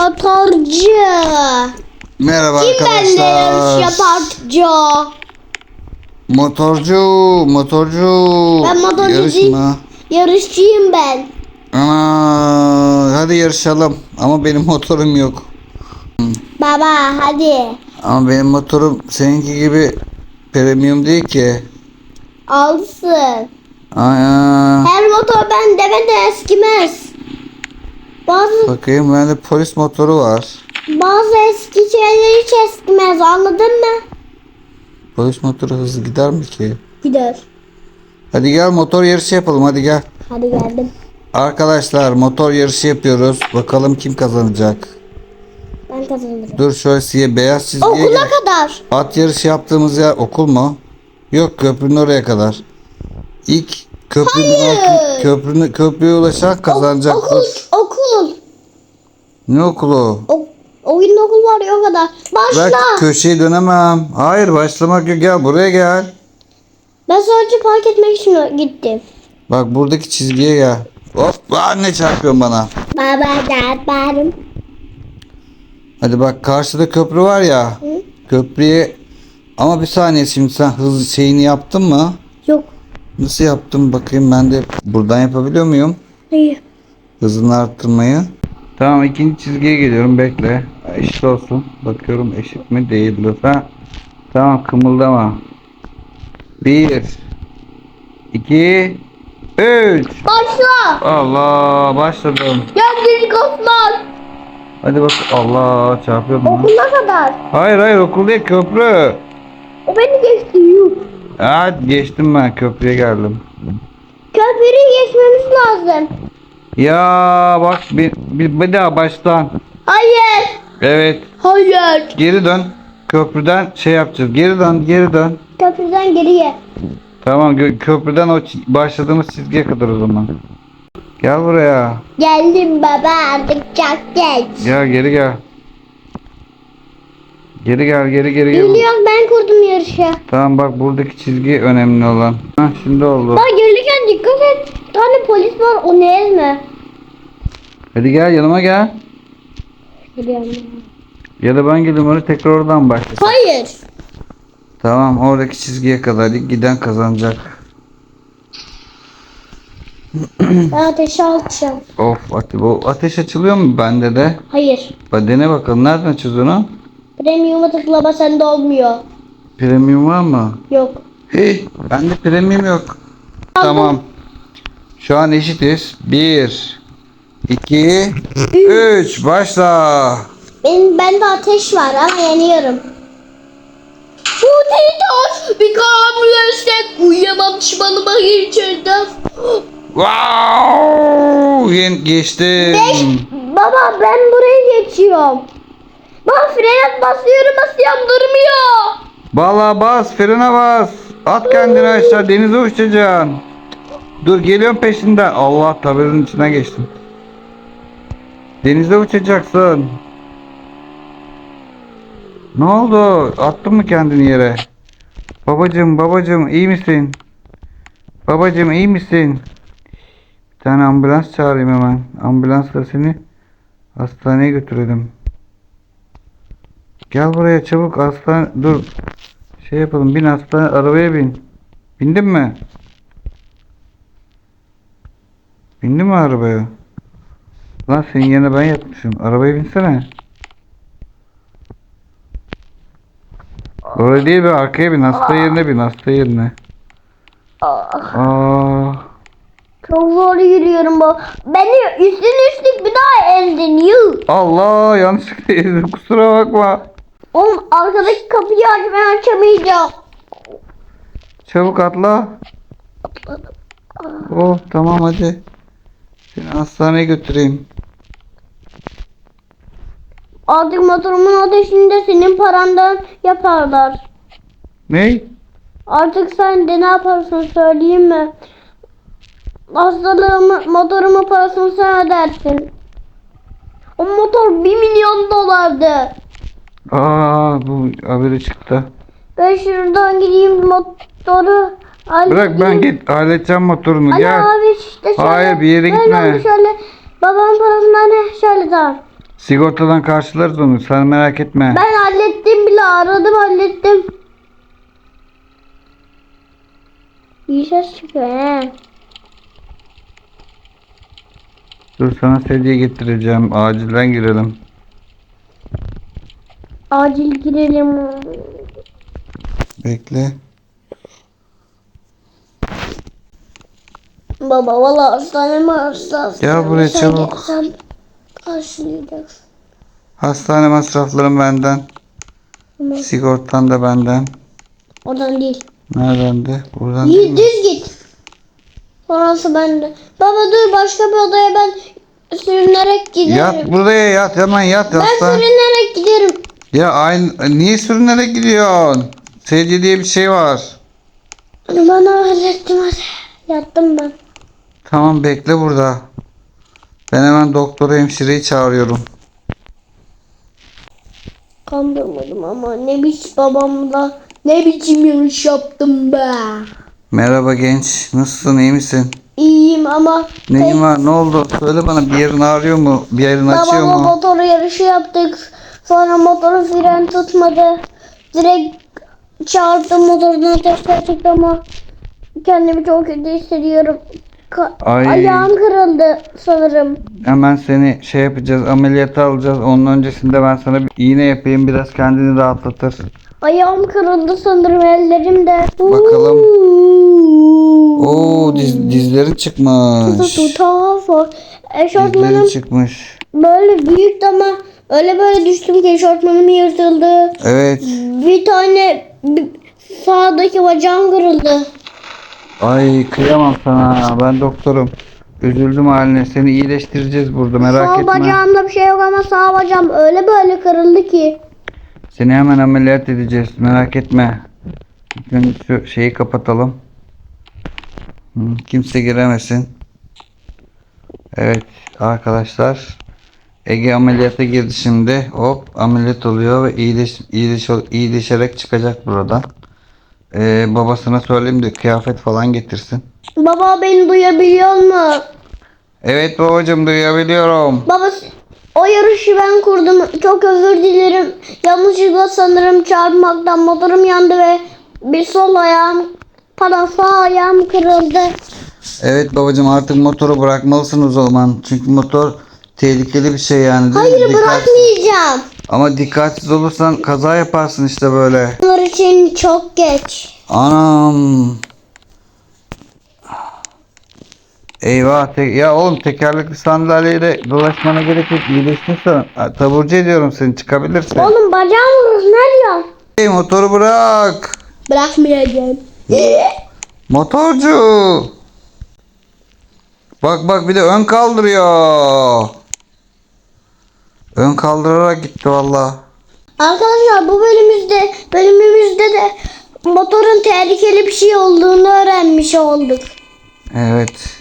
Motorcu. Merhaba Kim benimle yarış arkadaşlar. yapar? Motorcu, motorcu. Ben motorcu Yarış değil. mı? Yarışçıyım ben. Ana, hadi yarışalım. Ama benim motorum yok. Baba hadi. Ama benim motorum seninki gibi premium değil ki. Alsın. Aa, Her motor ben demeden eskimez. Bakayım bende polis motoru var. bazı eski şeyler hiç eskimez anladın mı? Polis motoru hızlı gider mi ki? Gider. Hadi gel motor yarışı yapalım hadi gel. Hadi geldim. Arkadaşlar motor yarışı yapıyoruz. Bakalım kim kazanacak. Ben kazanırım. Dur şöyle size beyaz çizgiye Okula gel. kadar. At yarışı yaptığımız yer okul mu? Yok köprünün oraya kadar. İlk köprünün Hayır. altı, köprünün köprüye ulaşan kazanacaktır. Okul, okul. Ne okulu? O, oyun okul var ya o kadar. Başla. Bak köşeyi dönemem. Hayır başlamak yok gel buraya gel. Ben sadece park etmek için gittim. Bak buradaki çizgiye gel. Hop anne çarpıyorsun bana. Baba dertlerim. Hadi bak karşıda köprü var ya. Hı? Köprüye ama bir saniye şimdi sen hız şeyini yaptın mı? Yok. Nasıl yaptım bakayım ben de buradan yapabiliyor muyum? Hayır. Hızını arttırmayı. Tamam ikinci çizgiye geliyorum bekle. Eşit olsun. Bakıyorum eşit mi değil? Ha? Tamam kımıldama. Bir. iki, Üç. Başla. Allah başladım. Gel Gelik Osman. Hadi bak Allah çarpıyordum. lan. Okula kadar. Hayır hayır okul değil köprü. O beni geçti. Yuh. Ha geçtim ben köprüye geldim. Köprüyü geçmemiz lazım. Ya bak bir, bir, bir daha baştan. Hayır. Evet Hayır. geri dön. Köprüden şey yapacağız. Geri dön geri dön. Köprüden geriye. Tamam gö- köprüden o çi- başladığımız çizgiye kadar o zaman. Gel buraya. Geldim baba artık çok geç. Gel geri gel. Geri gel geri geri gel. Biliyorum ben kurdum yarışı. Tamam bak buradaki çizgi önemli olan. Hah şimdi oldu. Bak. Bir tane polis var onu ezme. Hadi gel yanıma gel. Geliyorum. Ya da ben geleyim oraya tekrar oradan başla. Hayır. Tamam oradaki çizgiye kadar giden kazanacak. Ben ateşe atacağım. Of ate bu ateş açılıyor mu bende de? Hayır. Bak dene bakalım nereden açıyoruz onu? Premium'a tıklama sende olmuyor. Premium var mı? Yok. Hey, bende premium yok. Tamam. Şu an eşitiz. 1 2 3 başla. Benim bende ateş var ama. Bu değil bir kamyonete uyuyamam çıkmalıma geçirdim. Wow! Yen geçtim. Beş. Baba ben buraya geçiyorum. Bak frene basıyorum basıyorum durmuyor. Bala bas, frene bas. At kendini aşağı, denize uçacaksın. Dur geliyorum peşinden. Allah tabelin içine geçtim. Denize uçacaksın. Ne oldu? Attın mı kendini yere? Babacım, babacım iyi misin? Babacım iyi misin? Bir tane ambulans çağırayım hemen. Ambulansla seni hastaneye götürelim. Gel buraya çabuk hastane dur. Şey yapalım bin hastane arabaya bin. Bindin mi? Bindin mi arabaya? Lan senin yerine ben yatmışım. Arabaya binsene. Oraya değil be arkaya bin. Hasta yerine bin. Hasta yerine. Aa, Çok zor yürüyorum bu. Beni üstüne üstlük bir daha ezdin yuh. Allah yanlışlıkla ezdim. Kusura bakma. Oğlum arkadaki kapıyı aç ben açamayacağım. Çabuk atla. Oh tamam hadi. Seni hastaneye götüreyim. Artık motorumun ateşini de senin parandan yaparlar. Ney? Artık sen de ne yaparsın söyleyeyim mi? Hastalığımı, motorumun parasını sen ödersin. O motor 1 milyon dolardı. Aa bu haberi çıktı. Ben şuradan gideyim motoru Bırak ben git halledeceğim motorunu Ali gel. abi işte şöyle. Hayır, bir yere böyle gitme. oldu Şöyle babamın parasından ne? Şöyle tamam. Sigortadan karşılarız onu. Sen merak etme. Ben hallettim bile aradım hallettim. İyi ses çıkıyor he. Dur sana sedye getireceğim. Acilden girelim. Acil girelim. Bekle. Baba valla hastane mi hastane? Gel buraya Sen çabuk. Sen karşılayacaksın. Hastane masraflarım benden. Tamam. Sigortan da benden. Oradan değil. Nereden de? Buradan değil Git mi? düz git. Sonrası bende. Baba dur başka bir odaya ben sürünerek giderim. Yat buraya yat. Hemen yat. ben hastane. sürünerek giderim. Ya aynı niye sürünerek gidiyorsun? Sedye diye bir şey var. Bana hallettim hadi. Yattım ben. Tamam bekle burada. Ben hemen doktoru hemşireyi çağırıyorum. Kandırmadım ama ne biçim babamla ne biçim yanlış yaptım be. Merhaba genç. Nasılsın? iyi misin? İyiyim ama Neyin var? Ne oldu? Söyle bana bir yerin ağrıyor mu? Bir yerin açıyor babamla mu? motor yarışı yaptık. Sonra motorun fren tutmadı. Direkt çarptım motordan ateşler çıktı ama kendimi çok kötü hissediyorum. Ka- Ay. Ayağım kırıldı sanırım. Hemen seni şey yapacağız. Ameliyata alacağız. Onun öncesinde ben sana bir iğne yapayım. Biraz kendini rahatlatır. Ayağım kırıldı sanırım ellerim de. Bakalım. Oo diz, dizlerin çıkmış. Tuhaf o. Eşortmanım çıkmış. böyle büyüktü ama öyle böyle düştüm ki eşortmanım yırtıldı. Evet. Bir tane sağdaki bacağım kırıldı. Ay kıyamam sana. Ben doktorum. Üzüldüm haline. Seni iyileştireceğiz burada. Merak Sağ etme. bacağımda bir şey yok ama sağ bacağım öyle böyle kırıldı ki. Seni hemen ameliyat edeceğiz. Merak etme. Önce şu şeyi kapatalım. Kimse giremesin. Evet arkadaşlar. Ege ameliyata girdi şimdi. Hop ameliyat oluyor ve iyileş, iyileş, iyileşerek çıkacak buradan. Ee, babasına söyleyeyim de kıyafet falan getirsin. Baba beni duyabiliyor mu? Evet babacım duyabiliyorum. Baba o yarışı ben kurdum. Çok özür dilerim. Yanlışlıkla sanırım çarpmaktan motorum yandı ve bir sol ayağım pardon sağ ayağım kırıldı. Evet babacım artık motoru bırakmalısın o zaman. Çünkü motor tehlikeli bir şey yani. Hayır Dikkat- bırakmayacağım. Ama dikkatsiz olursan kaza yaparsın işte böyle. Bunlar için çok geç. Anam. Eyvah. Te- ya oğlum tekerlekli sandalyeyle dolaşmana gerek yok. İyileştin sen. Ha, Taburcu ediyorum seni. Çıkabilirsin. Oğlum bacağım vurur ne diyorsun? Hey, motoru bırak. Bırakmayacağım. Motorcu. Bak bak bir de ön kaldırıyor. Ön kaldırarak gitti valla. Arkadaşlar bu bölümümüzde bölümümüzde de motorun tehlikeli bir şey olduğunu öğrenmiş olduk. Evet.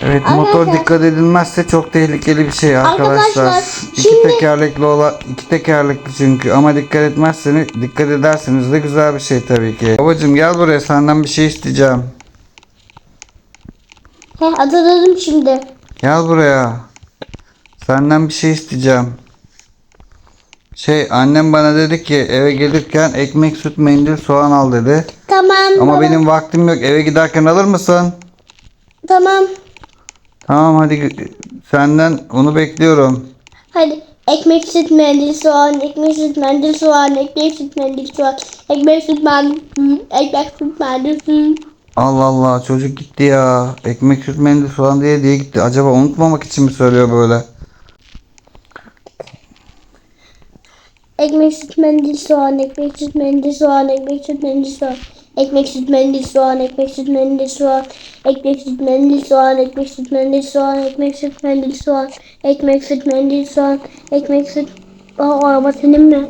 Evet motor Arkadaşlar- dikkat edilmezse çok tehlikeli bir şey arkadaşlar. Arkadaşlar, İki şimdi- tekerlekli ola iki tekerlekli çünkü ama dikkat etmezseniz dikkat ederseniz de güzel bir şey tabii ki. Babacım gel buraya senden bir şey isteyeceğim. He hatırladım şimdi. Gel buraya. Senden bir şey isteyeceğim. Şey annem bana dedi ki eve gelirken ekmek, süt, mendil, soğan al dedi. Tamam Ama baba. benim vaktim yok. Eve giderken alır mısın? Tamam. Tamam hadi senden onu bekliyorum. Hadi ekmek süt mendil soğan, ekmek süt mendil soğan, ekmek süt mendil soğan, ekmek süt mendil ekmek süt mendil süt. Allah Allah çocuk gitti ya. Ekmek süt mendil soğan diye diye gitti. Acaba unutmamak için mi söylüyor böyle? Ekmek süt mendil soğan, ekmek süt mendil soğan, ekmek süt mendil soğan. Ekmek süt mendil soğan, ekmek süt mendil soğan, ekmek süt mendil soğan, ekmek süt mendil soğan, ekmek süt mendil soğan, ekmek süt mendil soğan, ekmek süt... Aa araba senin mi?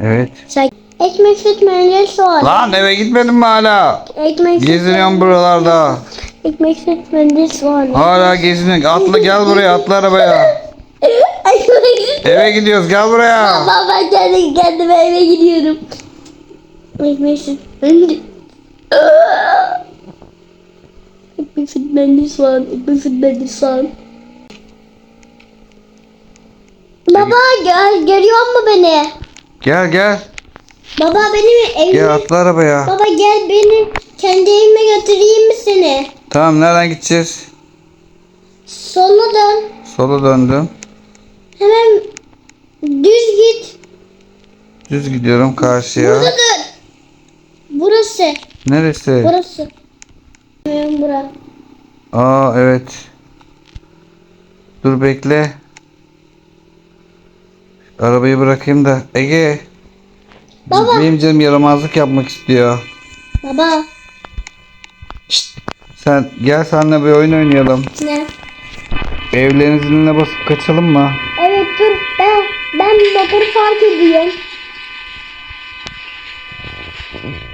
Evet. Sen... Ekmek süt mendil soğan. Lan eve gitmedin mi hala? Ekmek süt Geziniyorum buralarda. Ekmek süt mendil soğan. Hala geziniyorsun. Atla gel buraya atla arabaya. Eve gidiyoruz gel buraya. Allah ben kendi kendime eve gidiyorum. Süt mendil soğan. Ekmek süt mendil soğan. Baba gel görüyor mu beni? Gel gel. Baba benim evime. Gel atla arabaya. Baba gel beni kendi evime götüreyim mi seni? Tamam nereden gideceğiz? Sola dön. Sola döndüm. Hemen düz git. Düz gidiyorum karşıya. Burada dur. Burası. Neresi? Burası. Benim bura. Aa evet. Dur bekle. Arabayı bırakayım da. Ege. Baba. Benim canım yaramazlık yapmak istiyor. Baba. Şşt, sen gel seninle bir oyun oynayalım. Ne? Evlerin ziline basıp kaçalım mı? Ben motoru fark ediyorum.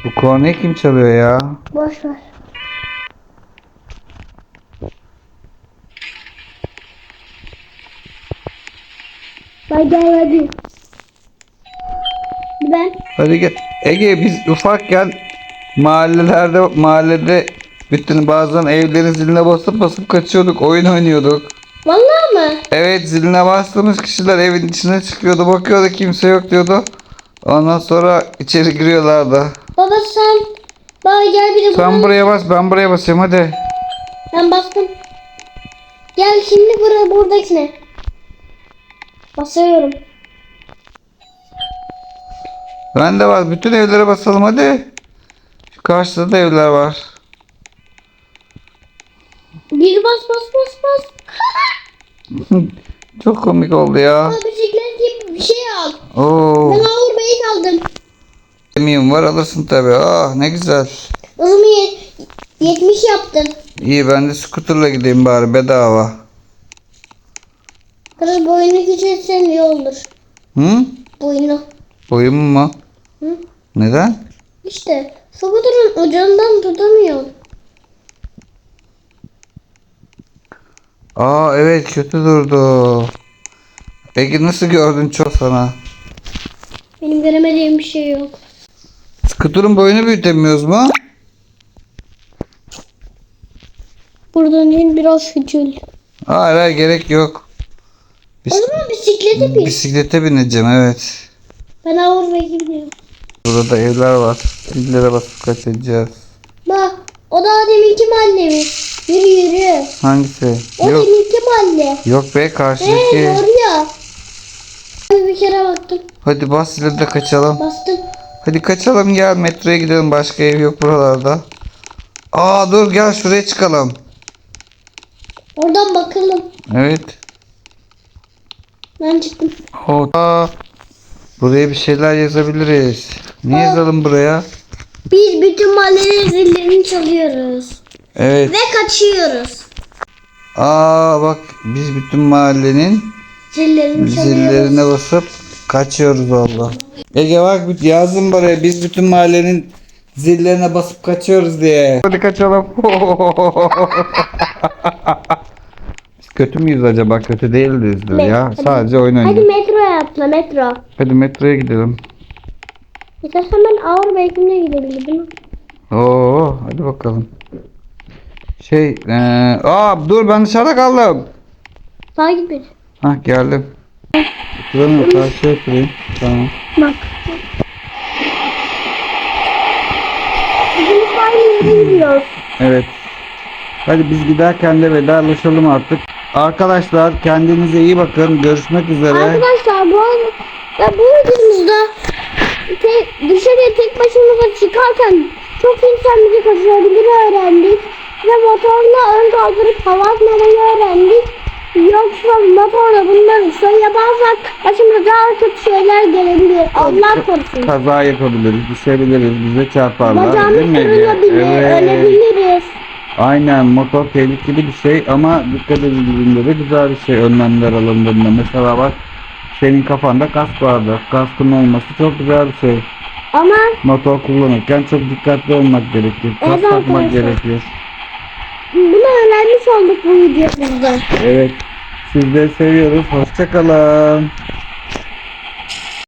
Bu korneyi kim çalıyor ya? Boş ver. Hadi gel hadi. Ben Hadi gel. Ege biz ufakken mahallelerde mahallede bütün bazen evlerin ziline basıp basıp kaçıyorduk. Oyun oynuyorduk. Vallahi mı? Evet ziline bastığımız kişiler evin içine çıkıyordu. Bakıyordu kimse yok diyordu. Ondan sonra içeri giriyorlardı. Baba sen baba gel bir de Sen buraya- buraya bas ben buraya basayım hadi. Ben bastım. Gel şimdi buraya buradakine. Basıyorum. Ben de var. Bütün evlere basalım hadi. Şu karşıda da evler var. Bir bas bas bas bas. Çok komik oldu ya. Baba bisiklet gibi bir şey al. Oo. Ben ağır beyik aldım. Eminim var alırsın tabi. Ah ne güzel. Hızımı ye- 70 yaptım. İyi ben de scooterla gideyim bari bedava. Kırıl boyunu küçültsen iyi olur. Hı? Boyunu. Boyum mu? Hı? Neden? İşte scooter'ın ucundan tutamıyorum. Aa evet kötü durdu. Ege nasıl gördün çok sana? Benim göremediğim bir şey yok. Scooter'ın boyunu büyütemiyoruz mu? Buradan in biraz küçül. Hayır hayır gerek yok. O zaman bisiklete bin. Bisiklete bineceğim evet. Ben beyik gidiyorum. Burada evler var. Dillere basıp kaçacağız. Bak o da deminki mahallemiz. Yürü yürü. Hangisi? O Yok. deminki mahalle. Yok be Hey karşıdaki. oraya. Ben bir kere baktım. Hadi bas ile de kaçalım. Bastım. Hadi kaçalım gel metroya gidelim başka ev yok buralarda. Aa dur gel şuraya çıkalım. Oradan bakalım. Evet. Ben çıktım. Aa, buraya bir şeyler yazabiliriz. Ne yazalım buraya? Biz bütün mahallenin zillerini çalıyoruz. Evet. Ve kaçıyoruz. Aa bak biz bütün mahallenin Zillerini zillerine basıp kaçıyoruz valla. Ege bak bir- yazdım buraya biz bütün mahallenin zillerine basıp kaçıyoruz diye. Hadi kaçalım. Kötü müyüz acaba? Kötü değilizdir Ne? ya. Hadi. Sadece oyun Hadi metroya atla metro. Hadi metroya gidelim. İstersen ben ağır beykimle gidebilirim. Oo, hadi bakalım. Şey, eee, aa dur ben dışarıda kaldım. Takip et. Hah geldim. Oturamıyorum karşıya oturayım. Tamam. Bak. Biz aynı yere gidiyoruz. Evet. Hadi biz giderken de vedalaşalım artık. Arkadaşlar kendinize iyi bakın. Görüşmek üzere. Arkadaşlar bu arada bu videomuzda tek, dışarıya tek başımıza çıkarken çok insan bizi kaçırabilir öğrendik. Ve motorla ön kaldırıp hava atmayı öğrendik. Yoksa motorla bunları şey yaparsak başımıza daha kötü şeyler gelebilir. Allah korusun. Kaza yapabiliriz, düşebiliriz, bize çarparlar. Bacağımız kırılabilir, Evet. ölebiliriz. Aynen motor tehlikeli bir şey ama dikkat edildiğinde de güzel bir şey önlemler alındığında. Mesela bak senin kafanda kask vardı. Kaskın olması çok güzel bir şey. Ama Motor kullanırken çok dikkatli olmak gerekir. Kask takmak arkadaşlar. Bunu öğrenmiş olduk bu videomuzda. Evet. Sizleri seviyoruz. Hoşçakalın.